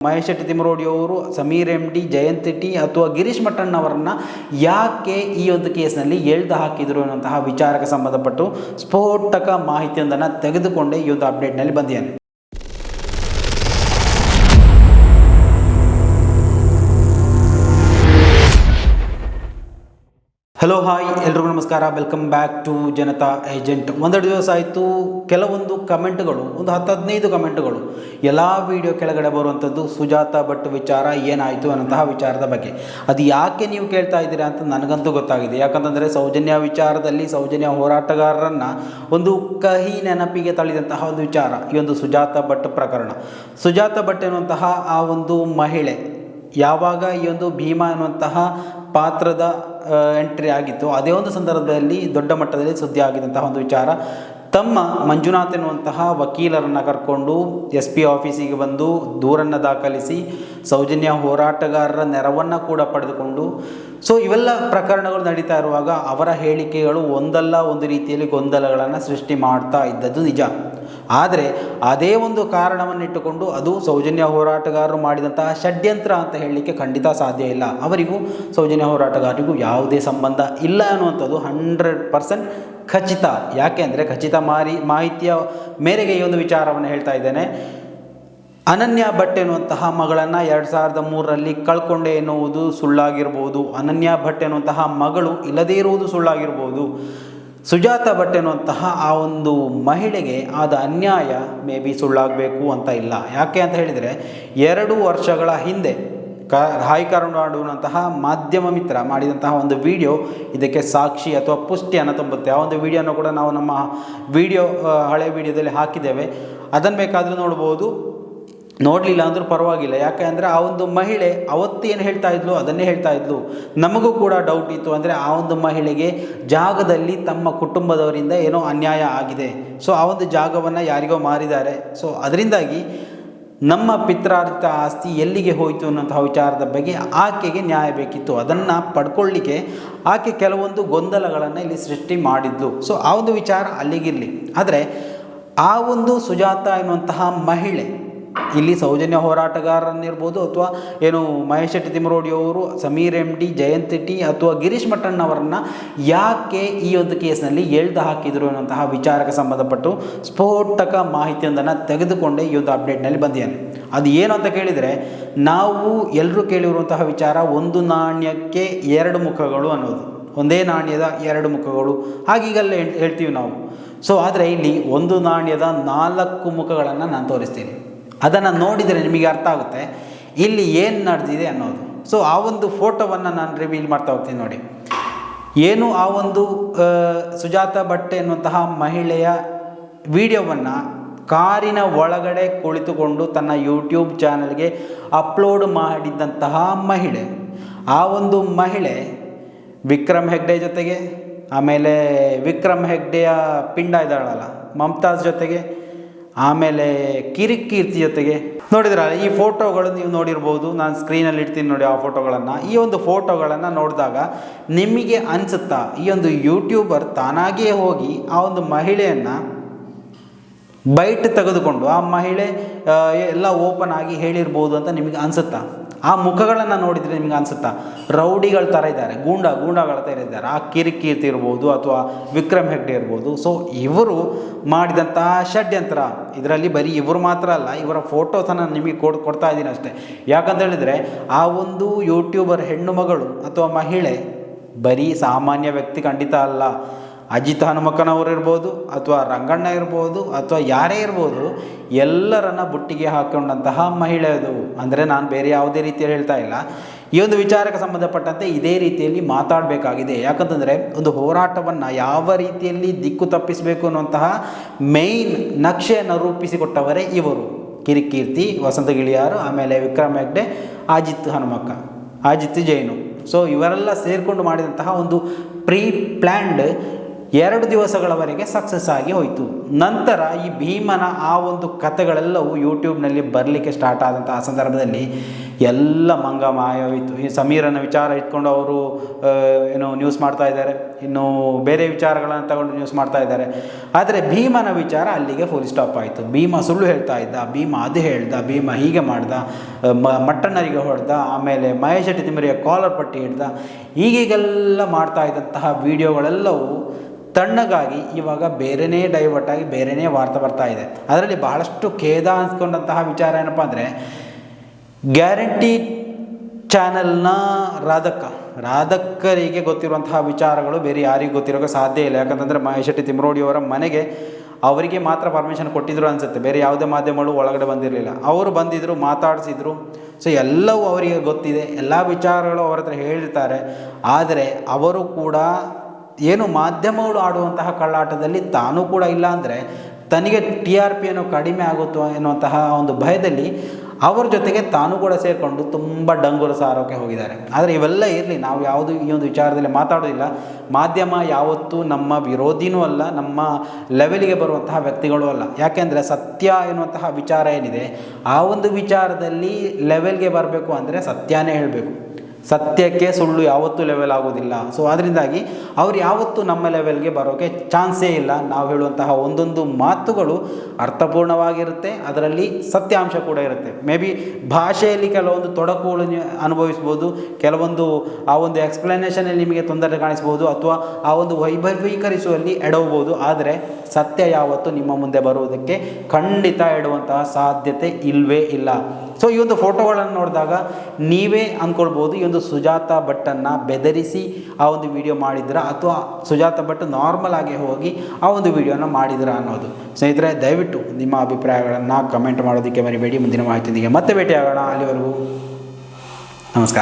ಮಹೇಶ್ ಶೆಟ್ಟಿ ತಿಮ್ಮರೋಡಿ ಅವರು, Sameer M D Jayanth T ಅಥವಾ ಗಿರೀಶ್ ಮಟ್ಟಣ್ಣವರನ್ನ ಯಾಕೆ ಈ ಒಂದು ಕೇಸ್ನಲ್ಲಿ ಎಳ್ದು ಹಾಕಿದರು ಅನ್ನುವಂತಹ ವಿಚಾರಕ್ಕೆ ಸಂಬಂಧಪಟ್ಟು ಸ್ಫೋಟಕ ಮಾಹಿತಿಯೊಂದನ್ನು ತೆಗೆದುಕೊಂಡೇ ಈ ಒಂದು ಅಪ್ಡೇಟ್ನಲ್ಲಿ ಬಂದಿದ್ದೇನೆ ಹಲೋ ಹಾಯ್ ಎಲ್ರಿಗೂ ನಮಸ್ಕಾರ. Welcome back to Janata agent ಒಂದೆರಡು ದಿವಸ ಆಯಿತು. ಕೆಲವೊಂದು ಕಮೆಂಟ್ಗಳು, ಒಂದು ಹತ್ತು ಹದಿನೈದು ಕಮೆಂಟ್ಗಳು, ಎಲ್ಲ ವಿಡಿಯೋ ಕೆಳಗಡೆ ಬರುವಂಥದ್ದು ಸುಜಾತ ಭಟ್ ವಿಚಾರ ಏನಾಯಿತು ಅನ್ನೋಂತಹ ವಿಚಾರದ ಬಗ್ಗೆ. ಅದು ಯಾಕೆ ನೀವು ಕೇಳ್ತಾ ಇದ್ದೀರಾ ಅಂತ ನನಗಂತೂ ಗೊತ್ತಾಗಿದೆ. ಯಾಕಂತಂದರೆ ಸೌಜನ್ಯ ವಿಚಾರದಲ್ಲಿ ಸೌಜನ್ಯ ಹೋರಾಟಗಾರರನ್ನು ಒಂದು ಕಹಿ ನೆನಪಿಗೆ ತಳಿದಂತಹ ಒಂದು ವಿಚಾರ, ಈ ಒಂದು ಸುಜಾತ ಭಟ್ ಪ್ರಕರಣ. ಸುಜಾತ ಭಟ್ ಎನ್ನುವಂತಹ ಆ ಒಂದು ಮಹಿಳೆ ಯಾವಾಗ ಈ ಒಂದು ಭೀಮಾ ಅನ್ನುವಂತಹ ಪಾತ್ರದ ಎಂಟ್ರಿ ಆಗಿತ್ತು ಅದೇ ಒಂದು ಸಂದರ್ಭದಲ್ಲಿ ದೊಡ್ಡ ಮಟ್ಟದಲ್ಲಿ ಸುದ್ದಿ ಆಗಿದಂತಹ ಒಂದು ವಿಚಾರ. ತಮ್ಮ ಮಂಜುನಾಥ್ ಎನ್ನುವಂತಹ ವಕೀಲರನ್ನು ಕರ್ಕೊಂಡು ಎಸ್ ಪಿ ಆಫೀಸಿಗೆ ಬಂದು ದೂರನ್ನು ದಾಖಲಿಸಿ ಸೌಜನ್ಯ ಹೋರಾಟಗಾರರ ನೆರವನ್ನು ಕೂಡ ಪಡೆದುಕೊಂಡು, ಸೊ ಇವೆಲ್ಲ ಪ್ರಕರಣಗಳು ನಡೀತಾ ಇರುವಾಗ ಅವರ ಹೇಳಿಕೆಗಳು ಒಂದಲ್ಲ ಒಂದು ರೀತಿಯಲ್ಲಿ ಗೊಂದಲಗಳನ್ನು ಸೃಷ್ಟಿ ಮಾಡ್ತಾ ಇದ್ದದ್ದು ನಿಜ. ಆದರೆ ಅದೇ ಒಂದು ಕಾರಣವನ್ನಿಟ್ಟುಕೊಂಡು ಅದು ಸೌಜನ್ಯ ಹೋರಾಟಗಾರರು ಮಾಡಿದಂತಹ ಷಡ್ಯಂತ್ರ ಅಂತ ಹೇಳಲಿಕ್ಕೆ ಖಂಡಿತ ಸಾಧ್ಯ ಇಲ್ಲ. ಅವರಿಗೂ ಸೌಜನ್ಯ ಹೋರಾಟಗಾರರಿಗೂ ಯಾವುದೇ ಸಂಬಂಧ ಇಲ್ಲ ಅನ್ನುವಂಥದ್ದು ಹಂಡ್ರೆಡ್ ಪರ್ಸೆಂಟ್ ಖಚಿತ. ಯಾಕೆ ಅಂದರೆ ಖಚಿತ ಮಾರಿ, ಮಾಹಿತಿಯ ಮೇರೆಗೆ ಈ ಒಂದು ವಿಚಾರವನ್ನು ಹೇಳ್ತಾ ಇದ್ದೇನೆ. ಅನನ್ಯ ಭಟ್ ಎನ್ನುವಂತಹ ಮಗಳನ್ನು ಎರಡು ಸಾವಿರದ ಮೂರರಲ್ಲಿ ಕಳ್ಕೊಂಡೆ ಎನ್ನುವುದು ಸುಳ್ಳಾಗಿರ್ಬೋದು. ಅನನ್ಯ ಭಟ್ ಎನ್ನುವಂತಹ ಮಗಳು ಇಲ್ಲದೇ ಇರುವುದು ಸುಳ್ಳಾಗಿರ್ಬೋದು. ಸುಜಾತ ಭಟ್ ಎನ್ನುವಂತಹ ಆ ಒಂದು ಮಹಿಳೆಗೆ ಆದ ಅನ್ಯಾಯ ಮೇ ಬಿ ಸುಳ್ಳಾಗಬೇಕು ಅಂತ ಇಲ್ಲ. ಯಾಕೆ ಅಂತ ಹೇಳಿದರೆ, ಎರಡು ವರ್ಷಗಳ ಹಿಂದೆ ಕ ಹಾಯ್ಕರುನಾಡುವಂತಹ ಮಾಧ್ಯಮ ಮಿತ್ರ ಮಾಡಿದಂತಹ ಒಂದು ವಿಡಿಯೋ ಇದಕ್ಕೆ ಸಾಕ್ಷಿ ಅಥವಾ ಪುಷ್ಟಿಯನ್ನು ತುಂಬುತ್ತೆ. ಆ ಒಂದು ವಿಡಿಯೋನ ಕೂಡ ನಾವು ನಮ್ಮ ವಿಡಿಯೋ ಹಳೆ ವಿಡಿಯೋದಲ್ಲಿ ಹಾಕಿದ್ದೇವೆ. ಅದನ್ನು ಬೇಕಾದರೂ ನೋಡ್ಬೋದು. ನೋಡಲಿಲ್ಲ ಅಂದರೂ ಪರವಾಗಿಲ್ಲ. ಯಾಕೆ ಅಂದರೆ ಆ ಒಂದು ಮಹಿಳೆ ಅವತ್ತು ಏನು ಹೇಳ್ತಾ ಇದ್ಲು? ಅದನ್ನೇ ಹೇಳ್ತಾ ಇದ್ಲು. ನಮಗೂ ಕೂಡ ಡೌಟ್ ಇತ್ತು ಅಂದರೆ ಆ ಒಂದು ಮಹಿಳೆಗೆ ಜಾಗದಲ್ಲಿ ತಮ್ಮ ಕುಟುಂಬದವರಿಂದ ಏನೋ ಅನ್ಯಾಯ ಆಗಿದೆ. ಸೊ ಆ ಒಂದು ಜಾಗವನ್ನು ಯಾರಿಗೋ ಮಾರಿದ್ದಾರೆ. ಸೊ ಅದರಿಂದಾಗಿ ನಮ್ಮ ಪಿತ್ರಾರ್ಜಿತ ಆಸ್ತಿ ಎಲ್ಲಿಗೆ ಹೋಯಿತು ಅನ್ನೋಂತಹ ವಿಚಾರದ ಬಗ್ಗೆ ಆಕೆಗೆ ನ್ಯಾಯ ಬೇಕಿತ್ತು. ಅದನ್ನು ಪಡ್ಕೊಳ್ಳಿಕ್ಕೆ ಆಕೆ ಕೆಲವೊಂದು ಗೊಂದಲಗಳನ್ನು ಇಲ್ಲಿ ಸೃಷ್ಟಿ ಮಾಡಿದ್ಲು. ಸೊ ಆ ಒಂದು ವಿಚಾರ ಅಲ್ಲಿಗಿರಲಿ. ಆದರೆ ಆ ಒಂದು ಸುಜಾತ ಎನ್ನುವಂತಹ ಮಹಿಳೆ ಇಲ್ಲಿ ಸೌಜನ್ಯ ಹೋರಾಟಗಾರನ್ನಿರ್ಬೋದು ಅಥವಾ ಏನು ಮಹೇಶ್ ಶೆಟ್ಟಿ ತಿಮರೋಡಿ ಅವರು, Sameer M D Jayanth T ಅಥವಾ ಗಿರೀಶ್ ಮಟ್ಟಣ್ಣವರನ್ನ ಯಾಕೆ ಈ ಒಂದು ಕೇಸ್ನಲ್ಲಿ ಎಳ್ದು ಹಾಕಿದರು ಅನ್ನೋಂತಹ ವಿಚಾರಕ್ಕೆ ಸಂಬಂಧಪಟ್ಟು ಸ್ಫೋಟಕ ಮಾಹಿತಿಯೊಂದನ್ನು ತೆಗೆದುಕೊಂಡೇ ಈ ಒಂದು ಅಪ್ಡೇಟ್ನಲ್ಲಿ ಬಂದಿದ್ದೇನೆ. ಅದು ಏನು ಅಂತ ಕೇಳಿದರೆ, ನಾವು ಎಲ್ಲರೂ ಕೇಳಿರುವಂತಹ ವಿಚಾರ ಒಂದು ನಾಣ್ಯಕ್ಕೆ ಎರಡು ಮುಖಗಳು ಅನ್ನೋದು. ಒಂದೇ ನಾಣ್ಯದ ಎರಡು ಮುಖಗಳು. ಹಾಗೀಗಲ್ಲ ಹೇಳ್ ಹೇಳ್ತೀವಿ ನಾವು. ಸೊ ಆದರೆ ಇಲ್ಲಿ ಒಂದು ನಾಣ್ಯದ ನಾಲ್ಕು ಮುಖಗಳನ್ನು ನಾನು ತೋರಿಸ್ತೀನಿ. ಅದನ್ನು ನೋಡಿದರೆ ನಿಮಗೆ ಅರ್ಥ ಆಗುತ್ತೆ. ಇಲ್ಲಿ ಏನು ನಡೆದಿದೆ ಅನ್ನೋದು. ಸೊ ಆ ಒಂದು ಫೋಟೋವನ್ನು ನಾನು ರಿವೀಲ್ ಮಾಡ್ತಾ ಹೋಗ್ತೀನಿ ನೋಡಿ. ಏನು ಆ ಒಂದು ಸುಜಾತ ಬಟ್ಟೆ ಎನ್ನುವಂತಹ ಮಹಿಳೆಯ ವಿಡಿಯೋವನ್ನು ಕಾರಿನ ಒಳಗಡೆ ಕುಳಿತುಕೊಂಡು ತನ್ನ ಯೂಟ್ಯೂಬ್ ಚಾನಲ್ಗೆ ಅಪ್ಲೋಡ್ ಮಾಡಿದ್ದಂತಹ ಮಹಿಳೆ. ಆ ಒಂದು ಮಹಿಳೆ ವಿಕ್ರಮ್ ಹೆಗ್ಡೆ ಜೊತೆಗೆ, ಆಮೇಲೆ ವಿಕ್ರಮ್ ಹೆಗ್ಡೆಯ ಪಿಂಡ ಇದ್ದಾಳಲ್ಲ, ಮಮತಾಜ್ ಜೊತೆಗೆ ಆಮೇಲೆ ಕಿರಿಕ್ ಕೀರ್ತಿ ಜೊತೆಗೆ ನೋಡಿದ್ರಲ್ಲ, ಈ ಫೋಟೋಗಳು ನೀವು ನೋಡಿರ್ಬೋದು. ನಾನು ಸ್ಕ್ರೀನಲ್ಲಿ ಇಡ್ತೀನಿ ನೋಡಿ ಆ ಫೋಟೋಗಳನ್ನು. ಈ ಒಂದು ಫೋಟೋಗಳನ್ನು ನೋಡಿದಾಗ ನಿಮಗೆ ಅನಿಸುತ್ತಾ, ಈ ಒಂದು ಯೂಟ್ಯೂಬರ್ ತಾನಾಗಿಯೇ ಹೋಗಿ ಆ ಒಂದು ಮಹಿಳೆಯನ್ನು ಬೈಟ್ ತೆಗೆದುಕೊಂಡು, ಆ ಮಹಿಳೆ ಎಲ್ಲ ಓಪನ್ ಆಗಿ ಹೇಳಿರ್ಬೋದು ಅಂತ ನಿಮಗೆ ಅನಿಸುತ್ತಾ? ಆ ಮುಖಗಳನ್ನು ನೋಡಿದರೆ ನಿಮ್ಗೆ ಅನಿಸುತ್ತಾ? ರೌಡಿಗಳ ಥರ ಇದ್ದಾರೆ. ಗೂಂಡ, ಗೂಂಡಗಳ ಥರ ಇದ್ದಾರೆ. ಆ ಕಿರಿಕೀರ್ತಿ ಇರ್ಬೋದು ಅಥವಾ ವಿಕ್ರಮ್ ಹೆಗ್ಡೆ ಇರ್ಬೋದು. ಸೊ ಇವರು ಮಾಡಿದಂಥ ಷಡ್ಯಂತ್ರ, ಇದರಲ್ಲಿ ಬರೀ ಇವರು ಮಾತ್ರ ಅಲ್ಲ, ಇವರ ಫೋಟೋಸನ್ನು ನಿಮಗೆ ಕೊಡ್, ಕೊಡ್ತಾ ಇದ್ದೀನಿ ಅಷ್ಟೇ. ಯಾಕಂತ ಹೇಳಿದರೆ, ಆ ಒಂದು ಯೂಟ್ಯೂಬರ್ ಹೆಣ್ಣು ಮಗಳು ಅಥವಾ ಮಹಿಳೆ ಬರೀ ಸಾಮಾನ್ಯ ವ್ಯಕ್ತಿ ಖಂಡಿತ ಅಲ್ಲ. ಅಜಿತ್ ಹನುಮಕ್ಕನವರು ಇರ್ಬೋದು, ಅಥವಾ ರಂಗಣ್ಣ ಇರ್ಬೋದು, ಅಥವಾ ಯಾರೇ ಇರ್ಬೋದು, ಎಲ್ಲರನ್ನ ಬುಟ್ಟಿಗೆ ಹಾಕೊಂಡಂತಹ ಮಹಿಳೆ ಅದು. ಅಂದರೆ ನಾನು ಬೇರೆ ಯಾವುದೇ ರೀತಿಯಲ್ಲಿ ಹೇಳ್ತಾ ಇಲ್ಲ. ಈ ಒಂದು ವಿಚಾರಕ್ಕೆ ಸಂಬಂಧಪಟ್ಟಂತೆ ಇದೇ ರೀತಿಯಲ್ಲಿ ಮಾತಾಡಬೇಕಾಗಿದೆ. ಯಾಕಂತಂದರೆ ಒಂದು ಹೋರಾಟವನ್ನು ಯಾವ ರೀತಿಯಲ್ಲಿ ದಿಕ್ಕು ತಪ್ಪಿಸಬೇಕು ಅನ್ನುವಂತಹ ಮೇಯ್ನ್ ನಕ್ಷೆಯನ್ನು ರೂಪಿಸಿಕೊಟ್ಟವರೇ ಇವರು. ಕಿರಿಕೀರ್ತಿ, ವಸಂತ ಗಿಳಿಯಾರು, ಆಮೇಲೆ ವಿಕ್ರಮ್ ಹೆಗ್ಡೆ, ಅಜಿತ್ ಹನುಮಕ್ಕ, ಅಜಿತ್ ಜೈನು. ಸೊ ಇವರೆಲ್ಲ ಸೇರಿಕೊಂಡು ಮಾಡಿದಂತಹ ಒಂದು ಪ್ರೀ ಪ್ಲ್ಯಾಂಡ್ ಎರಡು ದಿವಸಗಳವರೆಗೆ ಸಕ್ಸಸ್ ಆಗಿ ಹೋಯಿತು. ನಂತರ ಈ ಭೀಮನ ಆ ಒಂದು ಕಥೆಗಳೆಲ್ಲವೂ ಯೂಟ್ಯೂಬ್ನಲ್ಲಿ ಬರಲಿಕ್ಕೆ ಸ್ಟಾರ್ಟ್ ಆ ಸಂದರ್ಭದಲ್ಲಿ ಎಲ್ಲ ಮಂಗ ಮಾಯವಾಯಿತು. ಈ ಸಮೀರನ ವಿಚಾರ ಇಟ್ಕೊಂಡು ಅವರು ಏನು ನ್ಯೂಸ್ ಮಾಡ್ತಾ ಇದ್ದಾರೆ. ಇನ್ನು ಬೇರೆ ವಿಚಾರಗಳನ್ನು ತಗೊಂಡು ನ್ಯೂಸ್ ಮಾಡ್ತಾ ಇದ್ದಾರೆ. ಆದರೆ ಭೀಮನ ವಿಚಾರ ಅಲ್ಲಿಗೆ ಫುಲ್ ಸ್ಟಾಪ್ ಆಯಿತು. ಭೀಮ ಸುಳ್ಳು ಹೇಳ್ತಾ ಇದ್ದ, ಭೀಮ ಅದು ಹೇಳ್ದ, ಭೀಮ ಹೀಗೆ ಮಾಡ್ದ ಮಟ್ಟಣ್ಣರಿಗೆ ಹೊಡೆದ, ಆಮೇಲೆ ಮಹೇಶ್ ಶೆಟ್ಟಿ ತಿಮ್ಮರಿಯ ಕಾಲರ್ ಪಟ್ಟಿ ಹಿಡ್ದ ಈಗೀಗೆಲ್ಲ ಮಾಡ್ತಾ ಇದ್ದಂತಹ ವಿಡಿಯೋಗಳೆಲ್ಲವೂ ತಣ್ಣಗಾಗಿ ಇವಾಗ ಬೇರೆಯೇ ಡೈವರ್ಟ್ ಆಗಿ ಬೇರೆನೇ ವಾರ್ತೆ ಬರ್ತಾ ಇದೆ. ಅದರಲ್ಲಿ ಬಹಳಷ್ಟು ಖೇದ ಅನ್ಸ್ಕೊಂಡಂತಹ ವಿಚಾರ ಏನಪ್ಪ ಅಂದರೆ ಗ್ಯಾರಂಟಿ ಚಾನೆಲ್ನ ರಾಧಕ್ಕ ರಾಧಕ್ಕರಿಗೆ ಗೊತ್ತಿರುವಂತಹ ವಿಚಾರಗಳು ಬೇರೆ ಯಾರಿಗೂ ಗೊತ್ತಿರೋಕೆ ಸಾಧ್ಯ ಇಲ್ಲ. ಯಾಕಂತಂದರೆ ಮಹೇಶ್ ಶೆಟ್ಟಿ ತಿಮ್ರೋಡಿಯವರ ಮನೆಗೆ ಅವರಿಗೆ ಮಾತ್ರ ಪರ್ಮಿಷನ್ ಕೊಟ್ಟಿದ್ರು ಅನಿಸುತ್ತೆ. ಬೇರೆ ಯಾವುದೇ ಮಾಧ್ಯಮಗಳು ಒಳಗಡೆ ಬಂದಿರಲಿಲ್ಲ. ಅವರು ಬಂದಿದ್ದರು ಮಾತಾಡಿಸಿದ್ರು. ಸೊ ಎಲ್ಲವೂ ಅವರಿಗೆ ಗೊತ್ತಿದೆ. ಎಲ್ಲ ವಿಚಾರಗಳು ಅವರ ಹತ್ರ ಹೇಳಿರ್ತಾರೆ. ಆದರೆ ಅವರು ಕೂಡ ಏನು ಮಾಧ್ಯಮಗಳು ಆಡುವಂತಹ ಕಳ್ಳಾಟದಲ್ಲಿ ತಾನೂ ಕೂಡ ಇಲ್ಲ ಅಂದರೆ ತನಗೆ ಟಿ ಆರ್ ಪಿ ಏನೋ ಕಡಿಮೆ ಆಗುತ್ತೋ ಎನ್ನುವಂತಹ ಒಂದು ಭಯದಲ್ಲಿ ಅವ್ರ ಜೊತೆಗೆ ತಾನು ಕೂಡ ಸೇರಿಕೊಂಡು ತುಂಬ ಡಂಗುರ ಸಾರೋಕೆ ಹೋಗಿದ್ದಾರೆ. ಆದರೆ ಇವೆಲ್ಲ ಇರಲಿ, ನಾವು ಯಾವುದು ಈ ಒಂದು ವಿಚಾರದಲ್ಲಿ ಮಾತಾಡೋದಿಲ್ಲ. ಮಾಧ್ಯಮ ಯಾವತ್ತೂ ನಮ್ಮ ವಿರೋಧಿನೂ ಅಲ್ಲ, ನಮ್ಮ ಲೆವೆಲಿಗೆ ಬರುವಂತಹ ವ್ಯಕ್ತಿಗಳು ಅಲ್ಲ. ಯಾಕೆಂದರೆ ಸತ್ಯ ಎನ್ನುವಂತಹ ವಿಚಾರ ಏನಿದೆ, ಆ ಒಂದು ವಿಚಾರದಲ್ಲಿ ಲೆವೆಲ್ಗೆ ಬರಬೇಕು ಅಂದರೆ ಸತ್ಯನೇ ಹೇಳಬೇಕು. ಸತ್ಯಕ್ಕೆ ಸುಳ್ಳು ಯಾವತ್ತೂ ಲೆವೆಲ್ ಆಗೋದಿಲ್ಲ ಸೊ ಅದರಿಂದಾಗಿ ಅವ್ರು ಯಾವತ್ತೂ ನಮ್ಮ ಲೆವೆಲ್ಗೆ ಬರೋಕ್ಕೆ ಚಾನ್ಸೇ ಇಲ್ಲ. ನಾವು ಹೇಳುವಂತಹ ಒಂದೊಂದು ಮಾತುಗಳು ಅರ್ಥಪೂರ್ಣವಾಗಿರುತ್ತೆ. ಅದರಲ್ಲಿ ಸತ್ಯಾಂಶ ಕೂಡ ಇರುತ್ತೆ. ಮೇ ಬಿ ಭಾಷೆಯಲ್ಲಿ ಕೆಲವೊಂದು ತೊಡಕುಗಳು ಅನುಭವಿಸ್ಬೋದು. ಕೆಲವೊಂದು ಆ ಒಂದು ಎಕ್ಸ್ಪ್ಲನೇಷನಲ್ಲಿ ನಿಮಗೆ ತೊಂದರೆ ಕಾಣಿಸ್ಬೋದು ಅಥವಾ ಆ ಒಂದು ವೈಭವೀಕರಿಸುವಲ್ಲಿ ಎಡವಬಹುದು ಆದರೆ ಸತ್ಯ ಯಾವತ್ತೂ ನಿಮ್ಮ ಮುಂದೆ ಬರುವುದಕ್ಕೆ ಖಂಡಿತ ಎಡುವಂತಹ ಸಾಧ್ಯತೆ ಇಲ್ಲವೇ ಇಲ್ಲ. ಸೊ ಈ ಒಂದು ಫೋಟೋಗಳನ್ನು ನೋಡಿದಾಗ ನೀವೇ ಅಂದ್ಕೊಳ್ಬೋದು. ಈ ಒಂದು ಸುಜಾತ ಭಟ್ಟನ್ನು ಬೆದರಿಸಿ ಆ ಒಂದು ವಿಡಿಯೋ ಮಾಡಿದ್ರ ಅಥವಾ ಸುಜಾತ ಭಟ್ ನಾರ್ಮಲ್ ಆಗಿ ಹೋಗಿ ಆ ಒಂದು ವಿಡಿಯೋನ ಮಾಡಿದ್ರ ಅನ್ನೋದು. ಸ್ನೇಹಿತರೆ, ದಯವಿಟ್ಟು ನಿಮ್ಮ ಅಭಿಪ್ರಾಯಗಳನ್ನು ಕಮೆಂಟ್ ಮಾಡೋದಕ್ಕೆ ಮರಿಬೇಡಿ. ಮುಂದಿನ ಮಾಹಿತಿಯೊಂದಿಗೆ ಮತ್ತೆ ಭೇಟಿಯಾಗೋಣ. ಅಲ್ಲಿವರೆಗೂ ನಮಸ್ಕಾರ.